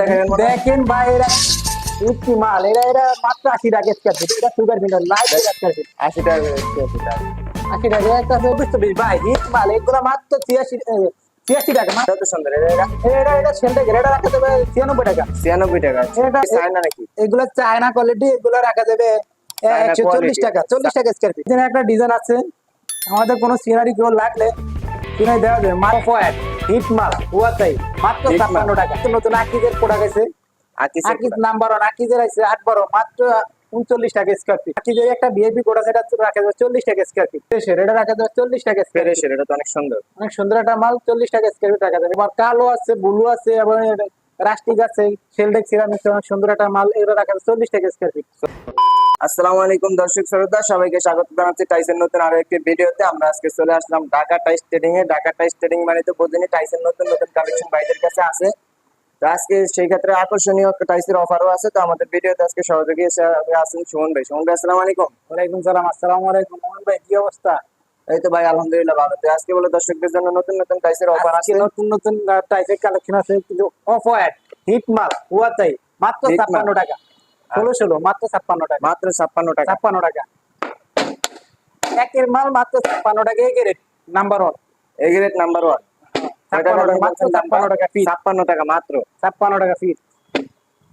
দেখেন দেখেন ভাই এরা উঠতি মাল এরা এরা মাত্র আশি টাকা স্কোয়ার ফিট এটা সুগার লাইট ফিট আশি টাকা আশি টাকা। একটা চব্বিশ চব্বিশ ভাই হিট মাল এগুলো মাত্র ছিয়াশি ছিয়াশি টাকা মাত্র। সুন্দর এটা এটা এটা এটা রাখা যাবে ছিয়ানব্বই টাকা। ছিয়ানব্বই টাকা এটা- চায়না নাকি? এগুলো চায়না কোয়ালিটি এগুলো রাখা যাবে একশো চল্লিশ টাকা চল্লিশ টাকা স্কোয়ার ফিট একটা ডিজাইন আছে আমাদের কোনো সিনারি কেউ লাগলে সিনারি দেওয়া যাবে। মাল ফয়েট। হিট মাল মাত্র Hit মাল। ছাপ্পান্ন টাকা। নতুন আকিজের প্রোডাক্ট আছে আকিজ নাম্বার আকিজের আছে বারো মাত্র উনচল্লিশ টাকা স্কোয়ার ফিট আকিজের একটা বিএপি কোড আছে এটা রাখা যাবে চল্লিশ টাকা স্কোয়ার ফিট এটা রাখা যাবে চল্লিশ টাকা স্কোয়ার ফিট এটা তো অনেক সুন্দর। অনেক সুন্দর একটা মাল চল্লিশ টাকা স্কোয়ার ফিট রাখা যাবে আবার কালো আছে ব্লু আছে এবং রাস্টিক আছে শেলডেক সিরামিক্স অনেক সুন্দর একটা মাল এগুলো রাখা যাবে চল্লিশ টাকা স্কোয়ার ফিট আসসালামু আলাইকুম দর্শক শ্রোতা সবাইকে স্বাগত জানাচ্ছি টাইসের নতুন আরও একটি ভিডিওতে। আমরা আজকে চলে আসলাম ঢাকা টাইস ট্রেডিং এ। ঢাকা টাইস ট্রেডিং মানে তো বোঝেনি টাইসের নতুন নতুন কালেকশন বাইদের কাছে আছে। তো আজকে সেই ক্ষেত্রে আকর্ষণীয় টাইসের অফারও আছে। তো আমাদের ভিডিওতে আজকে সহযোগী হিসেবে আছেন সুমন ভাই। সুমন ভাই আসসালামু আলাইকুম। ওয়ালাইকুম সালাম আসসালামু আলাইকুম। মোহন ভাই কি অবস্থা? এই তো ভাই আলহামদুলিল্লাহ ভালো। তো আজকে বলে দর্শকদের জন্য নতুন নতুন টাইসের অফার আছে। নতুন নতুন টাইপের কালেকশন আছে। কিন্তু অফ হিট মাল হুয়াতাই মাত্র Hit মাল। ছাপ্পান্ন টাকা। ষোলো ষোলো মাত্র ছাপ্পান্ন টাকা। মাত্র ছাপ্পান্ন টাকা। ছাপ্পান্ন টাকা। একের মাল মাত্র ছাপ্পান্ন টাকা number one A grade number one টাকা মাত্র ছাপ্পান্ন টাকা পিস ছাপ্পান্ন টাকা মাত্র। ছাপ্পান্ন টাকা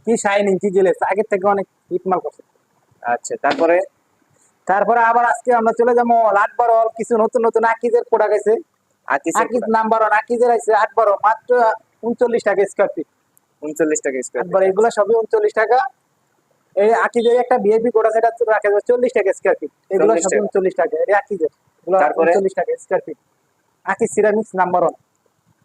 কি শাইনিং কি জিলেস আগের থেকে অনেক হিট মাল করছে। আচ্ছা তারপরে? তারপরে আবার আজকে আমরা চলে যাব আট বারো কিছু নতুন নতুন আকিজের আকিস আকিজ নাম্বার ওয়ান আকিজের আছে মাত্র উনচল্লিশ টাকা স্কোয়ার ফিট উনচল্লিশ টাকা স্কোয়ার এগুলো সবই উনচল্লিশ টাকা। এই আকিজের একটা বিএপি কোড আছে রাখা যাবে চল্লিশ টাকা স্কোয়ার ফিট এগুলো 40 সবই টাকা। এটা আকিজের। এগুলো তারপরে? টাকা square feet Akij ceramics number one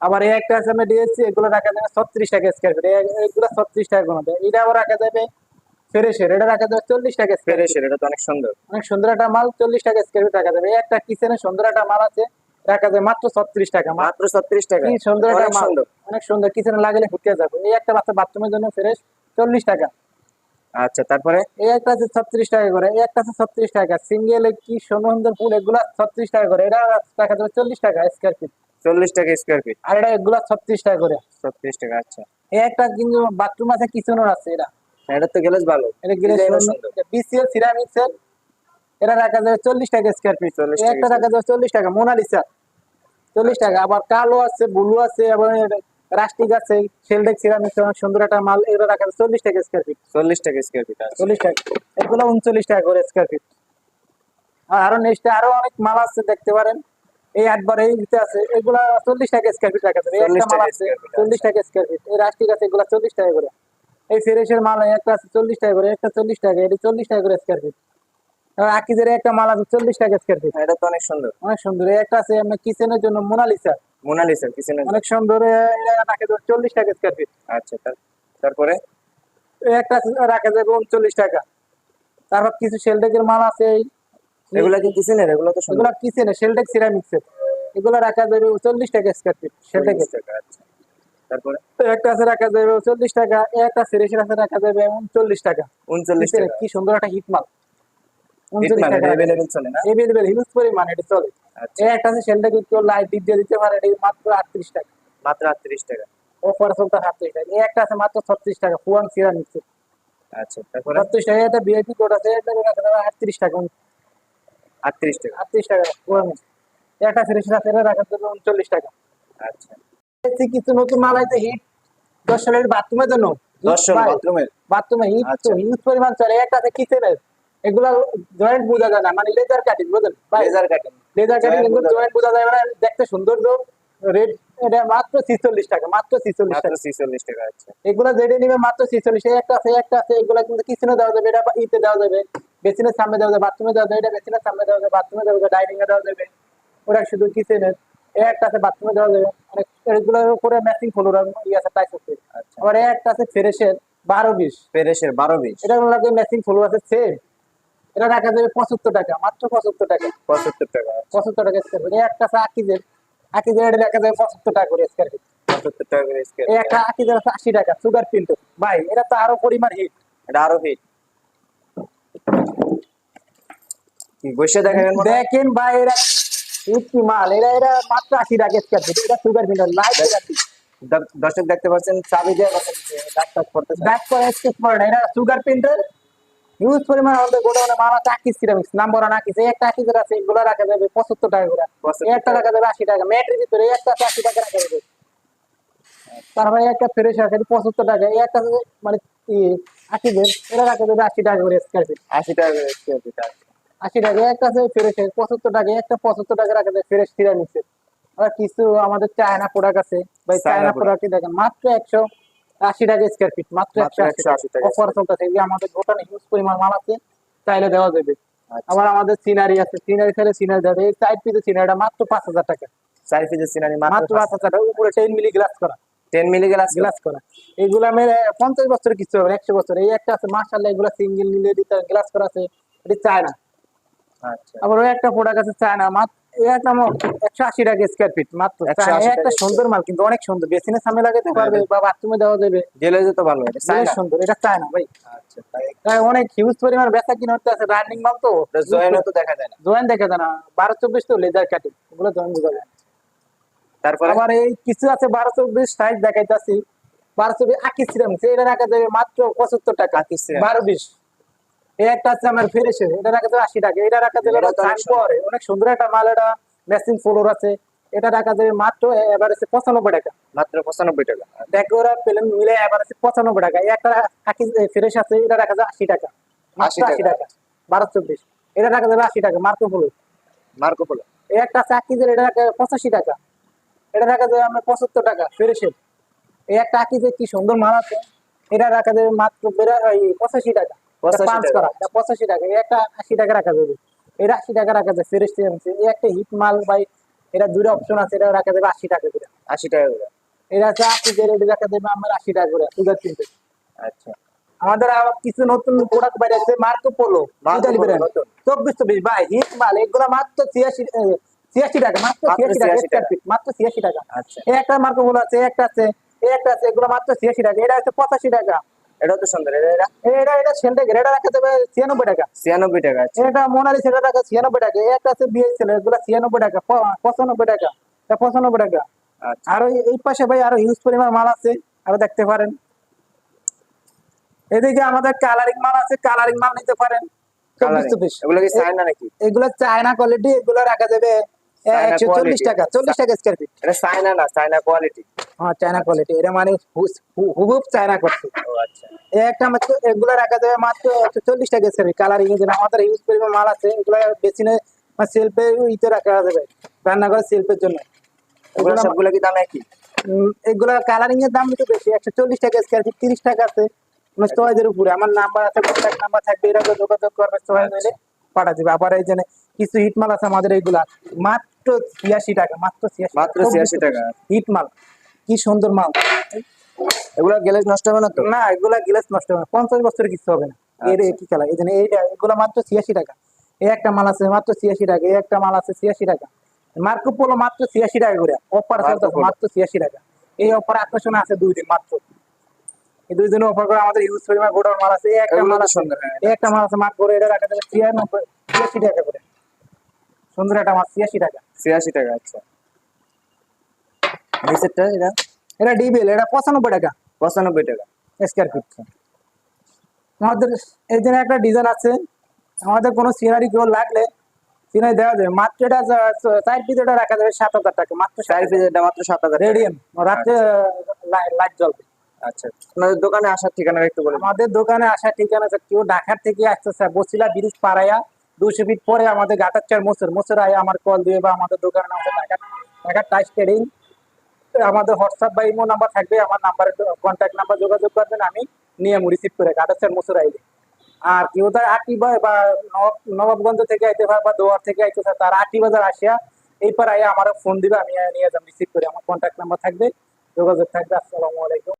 আবার এই একটা আছে আমরা দিয়েছি এগুলো রাখা যাবে ছত্রিশ টাকা স্কোয়ার ফিট এগুলো ছত্রিশ টাকা কোনো দেয় এটা আবার রাখা যাবে ফ্রেশের এটা রাখা যাবে চল্লিশ টাকা স্কোয়ার ফেরেশের এটা তো অনেক সুন্দর। অনেক সুন্দর একটা মাল চল্লিশ টাকা স্কোয়ার ফিট রাখা যাবে। এই একটা কিচেনের সুন্দর একটা মাল আছে রাখা যায় মাত্র ছত্রিশ টাকা। মাত্র ছত্রিশ টাকা। কি সুন্দর একটা মাল। অনেক সুন্দর। কিচেনে লাগালে ফুটিয়ে যাবে। এই একটা বাচ্চা বাথরুমের জন্য ফ্রেশ চল্লিশ টাকা। আচ্ছা তারপরে? এই একটা আছে ছত্রিশ টাকা করে এই একটা আছে ছত্রিশ টাকা সিঙ্গেল কি সুন্দর ফুল এগুলা ছত্রিশ টাকা করে এটা টাকা যাবে চল্লিশ টাকা স্কোয়ার ফিট চল্লিশ টাকা স্কোয়ার ফিট আর এটা এগুলা ছত্রিশ টাকা করে। ছত্রিশ টাকা আচ্ছা। এই একটা কিন্তু বাথরুম আছে কিচেনের আছে এটা। এটা তো গ্যালেজ ভালো। এটা সুন্দর। বিসিএল সিরামিক্স এর এটা রাখা যাবে চল্লিশ টাকা স্কোয়ার ফিট 40 এই একটা রাখা যাবে চল্লিশ টাকা মোনালিসা চল্লিশ টাকা আবার কালো আছে ব্লু আছে এবং রাস্টিক আছে শেলডেক সুন্দর একটা মাল। এগুলো রাখা যাবে চল্লিশ টাকা স্কোয়ার ফিট চল্লিশ টাকা স্কোয়ার ফিট আছে। চল্লিশ টাকা। এগুলো উনচল্লিশ টাকা করে স্কোয়ার ফিট আরও নেক্সট আরও অনেক মাল আছে দেখতে পারেন। এই আটবার এই দিতে আছে এগুলা চল্লিশ টাকা স্কোয়ার ফিট রাখা যাবে একটা মাল আছে চল্লিশ টাকা স্কোয়ার ফিট এই রাস্টিক আছে এগুলা চল্লিশ টাকা করে। এই ফ্রেশের মাল একটা আছে চল্লিশ টাকা করে। একটা চল্লিশ টাকা এটা চল্লিশ টাকা করে স্কোয়ার ফিট আকিজের একটা মাল আছে চল্লিশ টাকা স্কোয়ার ফিট এটা তো অনেক সুন্দর। অনেক সুন্দর। এই একটা আছে কিচেনের জন্য মোনালিসা। মোনালিসা কিচেনের অনেক সুন্দর রাখা চল্লিশ টাকা স্কোয়ার ফিট আচ্ছা তার- তারপরে? একটা রাখা যাবে উনচল্লিশ টাকা তারপর কিছু শেলডেকের মাল আছে এগুলা কি কিচেনের এগুলো তো সুন্দর। এগুলো কিচেনে শেলটেক সিরামিক্স এর। এগুলো রাখা যাবে চল্লিশ টাকা স্কোয়ার ফিট আচ্ছা। তারপরে? একটা আছে রাখা যাবে চল্লিশ টাকা একটা ফ্রেশের আছে রাখা যাবে উনচল্লিশ টাকা উনচল্লিশ টাকা কি সুন্দর একটা হিট মাল হিট উনচল্লিশ মানে টাকা অ্যাভেলেবেল চলে হিউজ পরিমাণ এটা চলে। আচ্ছা। এই একটা আছে শেলটেক একটু লাইট ডিপ দিয়ে দিতে পারে এটা মাত্র আটত্রিশ টাকা? মাত্র আটত্রিশ টাকা। অফার চলতে আটত্রিশ টাকা। এই একটা আছে মাত্র ছত্রিশ টাকা ফুয়ান এর আচ্ছা তারপরে? ছত্রিশ টাকা এটা বিআইপি কোড আছে এটা আটত্রিশ টাকা। আটত্রিশ টাকা। আটত্রিশ টাকা পুরান একটা আছে এটা রাখা যাবে উনচল্লিশ টাকা। আচ্ছা। কিছু নতুন মাল আছে হিট দশ সালের বাথরুমের জন্য। দর্শন বাথরুমের বাথরুমে হিট আচ্ছা। হিউজ পরিমাণ চলে। একটা আছে কিচেনের এগুলা জয়েন্ট বোঝা যায় না মানে লেজার কাটিং বুঝলেন? লেজার কাটিং লেজার কাটিং এগুলো জয়েন্ট বোঝা যায় মানে দেখতে সৌন্দর্য রেট এটা মাত্র ছিচল্লিশ টাকা মাত্র ছিচল্লিশ মাত্র টাকা। ছিচল্লিশ টাকা আচ্ছা। এগুলা যেটা নিবে মাত্র ছিচল্লিশ একটা আছে একটা আছে এগুলা কিন্তু কিচেনে দেওয়া যাবে এটা ইতে দেওয়া যাবে বেসিনের সামনে দেওয়া যাবে বাথরুমে দেওয়া যাবে এটা বেসিনের সামনে দেওয়া যাবে বাথরুমে দেওয়া যাবে ডাইনিং এ দেওয়া যাবে ওটা শুধু কিচেনের একটা আছে বাথরুমে দেওয়া যাবে অনেক এগুলোর উপরে ম্যাচিং ফ্লোর ইয়ে আছে টাইস আছে। আচ্ছা। আবার একটা আছে ফ্রেশের বারো বিশ। ফেরেশের বারো বিশ। এটা লাগে ম্যাচিং ফ্লোর আছে সেম এটা যাবে পঁচাত্তর টাকা মাত্র পঁচাত্তর টাকা। পঁচাত্তর টাকা। পঁচাত্তর টাকা স্কোয়ার ফিট একটা আছে আকিজের। আকিজের এটা রাখা যাবে পঁচাত্তর টাকা করে স্কোয়ার ফিট পঁচাত্তর টাকা করে স্কোয়ার একটা আকিজের আছে আশি টাকা সুগার প্রিন্ট ভাই এটা তো আরও পরিমাণ হিট এটা আরও হিট বসে দেখেন দেখেন ভাই এরা মাল? এরা এরা মাত্র আশি টাকা স্কোয়ার ফিট এটা সুগার প্রিন্ট লাইট দর্শক দেখতে পাচ্ছেন চাবি দিয়ে দাগ করতেছে ব্যাক করে স্কেচ করে এটা সুগার প্রিন্টার ইউজ পরিমাণ আমাদের গোডাউনে মাল আছে আকিস সিরামিক্স নাম্বার ওয়ান আকিস একটা আকিসের আছে এগুলো রাখা যাবে পঁচাত্তর টাকা করে। একটা রাখা যাবে আশি টাকা। ম্যাটের ভিতরে একটা আছে আশি টাকা রাখা যাবে। তারপরে একটা ফ্রেশ আছে পঁচাত্তর টাকা। একটা মানে এটা রাখা যাবে আশি টাকা করে স্কোয়ার ফিট আশি টাকা করে স্কোয়ার ফিট আশি টাকা। একটা আছে পঁচাত্তর টাকা। একটা পঁচাত্তর টাকা রাখা যাবে ফ্রেশ সিরামিক্সের আর কিছু আমাদের চায়না প্রোডাক্ট আছে। ভাই চায়না চায়না প্রোডাক্ট দেখেন? মাত্র একশো আশি টাকা স্কোয়ার ফিট মাত্র মাত্র একশো আশি টাকা। অফার চলতেছে আমাদের গোটানে হিউজ পরিমাণ মাল আছে চাইলে দেওয়া যাবে। আচ্ছা। আবার আমাদের সিনারি আছে সিনারি চাইলে সিনারি দেওয়া যাবে। এই সাইড পিসের সিনারিটা মাত্র পাঁচ হাজার টাকা। চার পিসের সিনারি মাত্র মাত্র পাঁচ হাজার টাকা। উপরে টেন মিলি গ্লাস করা। টেন মিলি গ্লাস গ্লাস করা। এগুলা মেরে পঞ্চাশ বছর কিছু হবে একশো বছর এই একটা আছে মার্শাল্লাহ এগুলা সিঙ্গেল নিলে দিতে গ্লাস করা আছে এটি চায়না। আচ্ছা। আবার ওই একটা প্রোডাক্ট আছে চায়না মাত্র এই একটা একশো আশি টাকা স্কোয়ার ফিট মাত্র। 180 চায়না। এই একটা সুন্দর মাল কিন্তু অনেক সুন্দর। বেসিনের সামনে লাগাতে পারবে বা বাথরুমে দেওয়া যাবে। গেলে যেত ভালো এটা বেশ চায়না। সুন্দর। এটা চায়না ভাই। আচ্ছা তাই তাই অনেক হিউজ পরিমাণ বেচা কিনে হতে আছে রানিং মাল তো। এটা তো দেখা যায় না। জয়েন দেখে দেয় না। বারো চব্বিশ তো লেজার কাটিং ওগুলো জয়েন বোঝা যায় তারপরে? এই কিছু আছে বারো চব্বিশ সাইজ দেখাইতেছি। বারো চব্বিশ আকিস এটা রাখা যাবে মাত্র পঁচাত্তর টাকা। আকিস বারো বিশ। একটা আছে আমার ফিরেছে এটা রাখা যাবে আশি টাকা। এটা রাখা যাবে অনেক সুন্দর একটা মাল এটা মেশিন ফ্লোর আছে। এটা রাখা যাবে মাত্র এবার আছে পঁচানব্বই টাকা। মাত্র পঁচানব্বই টাকা। দেখো ওরা পেলেন মিলে এবার আছে পঁচানব্বই টাকা। একটা আকিস ফ্রেশ আছে এটা রাখা যাবে আশি টাকা। আশি টাকা। বারো চব্বিশ। এটা রাখা যাবে আশি টাকা মার্কো ফুল মার্কো পোলো। একটা আছে আকিজের এটা রাখা পঁচাশি টাকা। এটা রাখা যাবে আমরা পঁচাত্তর টাকা ফ্রেশের এই একটা আকিজের কি সুন্দর মাল আছে। এটা রাখা যাবে মাত্র এই পঁচাশি টাকা। এটা 85 পাঁচ করা এটা পঁচাশি টাকা একটা আশি টাকা রাখা যাবে। এটা আশি টাকা রাখা এই একটা হিট মাল ভাই এটা দুটো অপশন আছে এটা রাখা যাবে আশি টাকা করে। আশি টাকা করে। এটা আছে আকিজের এটা রাখা যাবে আমার আশি টাকা করে সুগার কিনতে আচ্ছা। আমাদের কিছু নতুন প্রোডাক্ট বাইরে আছে মার্কো পোলো। চব্বিশ চব্বিশ ভাই হিট মাল এগুলো মাত্র ছিয়াশি ছিয়াশি টাকা মাত্র মাত্র ছিয়াশি টাকা 86 স্কোয়ার ফিট মাত্র ছিয়াশি টাকা। আচ্ছা। একটা মার্কো পোলো আছে একটা আছে একটা আছে এগুলো মাত্র ছিয়াশি টাকা এটা আছে পঁচাশি টাকা। এটাও তো সুন্দর। এটা এটা এটা এটা সেলটেক এটা রাখা যাবে ছিয়ানব্বই টাকা। ছিয়ানব্বই টাকা আচ্ছা। এটা মোনালি সেটা রাখা ছিয়ানব্বই টাকা। একটা আছে বিএসএল এগুলো ছিয়ানব্বই টাকা পঁচানব্বই টাকা। এটা পঁচানব্বই টাকা। আচ্ছা। আরও এই- পাশে ভাই আরও হিউজ পরিমাণ মাল আছে আরও দেখতে পারেন। এদিকে আমাদের কালারিং মাল আছে কালারিং মাল নিতে পারেন। এগুলো কি চায়না নাকি? এগুলো চায়না কোয়ালিটি এগুলো রাখা যাবে একশো চল্লিশ টাকা চল্লিশ টাকা স্কোয়ার ফিট এটা চায়না না চায়না কোয়ালিটি হ্যাঁ চায়না কোয়ালিটি এটা মানে হুবহুব চায়না করছে আচ্ছা। একটা মাত্র এগুলো রাখা যাবে মাত্র একশো চল্লিশ টাকা ফিট কালারিং এর আমাদের হিউজ পরিমাণ মাল আছে এগুলো বেসিনে সেলফে ইতে রাখা যাবে রান্নাঘরের সেলফের জন্য। এগুলো সবগুলো কি দাম একই এগুলা কালারিং এর দাম একটু বেশি একশো চল্লিশ টাকা স্কোয়ার ফিট তিরিশ টাকা আছে। চয়েজের উপরে। আমার নাম্বার আছে কন্ট্যাক্ট নাম্বার থাকবে এরা যোগাযোগ করবে সবাই মিলে পাঠা দিবে আবার এই জন্য কিছু হিট মাল আছে আমাদের এইগুলা মাত্র ছিয়াশি টাকা মাত্র ছিয়াশি মাত্র 86 টাকা। হিট মাল। কি সুন্দর মাল। এগুলা গেলে নষ্ট হবে না তো? না এগুলা গিলাস নষ্ট হবে না। পঞ্চাশ বছরের কিছু হবে না। এর আচ্ছা। কি খেলা এই জন্য এইটা এগুলা মাত্র ছিয়াশি টাকা। এই একটা মাল আছে মাত্র ছিয়াশি টাকা এই একটা মাল আছে ছিয়াশি টাকা। মার্কো পোলো মাত্র ছিয়াশি টাকা করে। অফার চলতেছে মাত্র ছিয়াশি টাকা। এই অফার আকর্ষণ আছে দুই দিন মাত্র। এই দুই দিন অফার করে আমাদের ইউজ পরিমাণ গোডাউন মাল আছে। এই একটা মাল আছে সুন্দর, হ্যাঁ। এই একটা মাল আছে মার্ক করে এটা রাখা যাবে ছিয়ানব্বই ছিয়াশি টাকা করে। সুন্দর একটা মাল ছিয়াশি টাকা। ছিয়াশি টাকা আচ্ছা। নিচেরটা এটা? এটা ডিবিএল এটা পঁচানব্বই টাকা। পঁচানব্বই টাকা। স্কোয়ার ফিট আমাদের এই জন্য একটা ডিজাইন আছে। আমাদের কোনো সিনারি কেউ লাগলে সিনারি দেওয়া যাবে মাত্র এটা পিস এটা রাখা যাবে সাত হাজার টাকা। মাত্র চার পিস এটা মাত্র সাত হাজার রেডিয়াম রাত্রে লাইট জ্বলবে। আচ্ছা। আপনাদের দোকানে আসার ঠিকানা একটু বলুন। আমাদের দোকানে আসা ঠিকানা আছে কেউ ঢাকার থেকে আসতেছে। বসিলা ব্রিজ পাড়াইয়া দুশো ফিট পরে আমাদের গাটার মোসর। মোসর আয়া আমার কল দিয়ে বা আমাদের দোকানে আমাদের ঢাকা ঢাকার টাইস ট্রেডিং আমাদের হোয়াটসঅ্যাপ বা ইমো নাম্বার থাকবে, আমার নাম্বারে কন্ট্যাক্ট নাম্বার যোগাযোগ করবেন, আমি নিয়ম রিসিভ করে গাটার মুসুর আইলে। আর কেউ তার আটি বা নবাবগঞ্জ থেকে আইতে পারে বা দোয়ার থেকে আইতে পারে তার আটি বাজার আসিয়া এইবার আইয়া আমার ফোন দিবে, আমি নিয়ে যাব রিসিভ করে, আমার কন্ট্যাক্ট নাম্বার থাকবে, যোগাযোগ থাকবে, আসসালামু আলাইকুম।